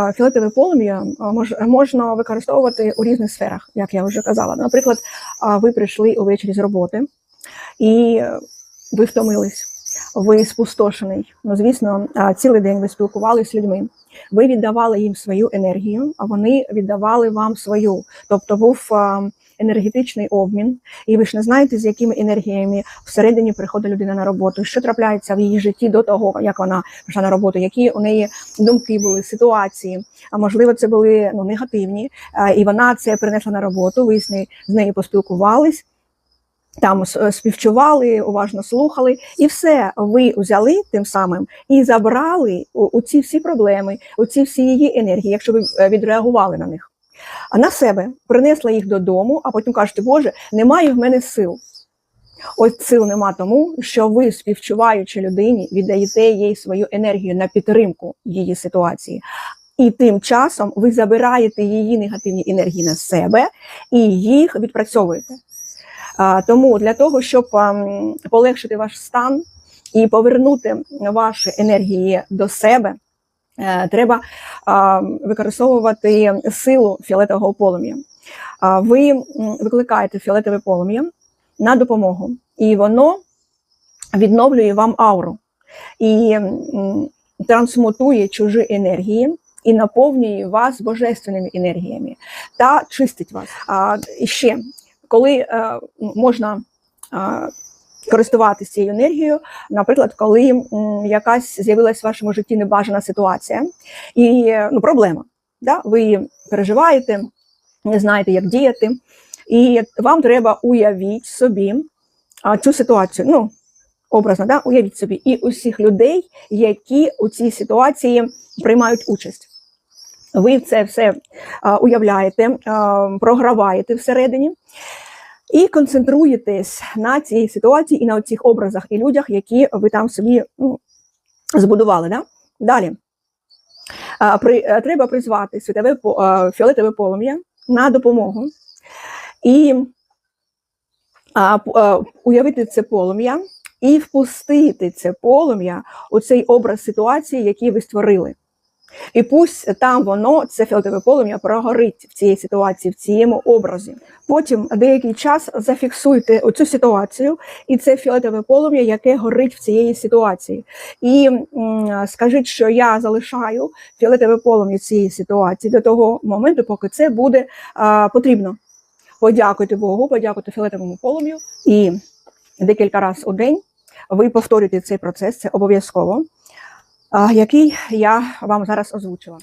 А полум'я можна використовувати у різних сферах, як я вже казала. Наприклад, ви прийшли увечері з роботи і е, ви втомились, ви спустошений. Ну, звісно, цілий день ви спілкувалися з людьми. Ви віддавали їм свою енергію, а вони віддавали вам свою. Тобто був енергетичний обмін, і ви ж не знаєте, з якими енергіями всередині приходить людина на роботу, що трапляється в її житті до того, як вона прийшла на роботу, які у неї думки були, ситуації. А можливо, це були ну негативні, і вона це принесла на роботу. Ви з нею поспілкувались. Там співчували, уважно слухали, і все ви взяли тим самим і забрали у, ці всі проблеми, у ці всі її енергії, якщо ви е, відреагували на них. А на себе принесла їх додому, а потім кажете, Боже, немає в мене сил. Ось сил нема тому, що ви, співчуваючи людині, віддаєте їй свою енергію на підтримку її ситуації. І тим часом ви забираєте її негативні енергії на себе і їх відпрацьовуєте. Тому для того, щоб полегшити ваш стан і повернути ваші енергії до себе, е, треба використовувати силу фіолетового полум'я. Ви викликаєте фіолетове полум'я на допомогу, і воно відновлює вам ауру і трансмутує чужі енергії. І наповнює вас божественними енергіями та чистить вас. А ще коли е, можна е, користуватися цією енергією, наприклад, коли якась з'явилась в вашому житті небажана ситуація і ну, проблема, да? ви переживаєте, не знаєте, як діяти, і вам треба уявіть собі цю ситуацію. Ну, образно, да? уявіть собі, і усіх людей, які у цій ситуації приймають участь. Ви це все уявляєте, програваєте всередині і концентруєтесь на цій ситуації і на цих образах і людях, які ви там собі ну, збудували. Да? Далі. При, треба призвати світове фіолетове полум'я на допомогу і а, а, уявити це полум'я і впустити це полум'я у цей образ ситуації, який ви створили. І пусть там воно, це фіолетове полум'я, прогорить в цій ситуації, в цьому образі. Потім деякий час зафіксуйте оцю ситуацію, і це фіолетове полум'я, яке горить в цієї ситуації. І м, скажіть, що я залишаю фіолетове полум'я цієї ситуації до того моменту, поки це буде а, потрібно. Подякуйте Богу, подякуйте фіолетовому полум'ю і декілька разів у день ви повторюєте цей процес, це обов'язково, який я вам зараз озвучила.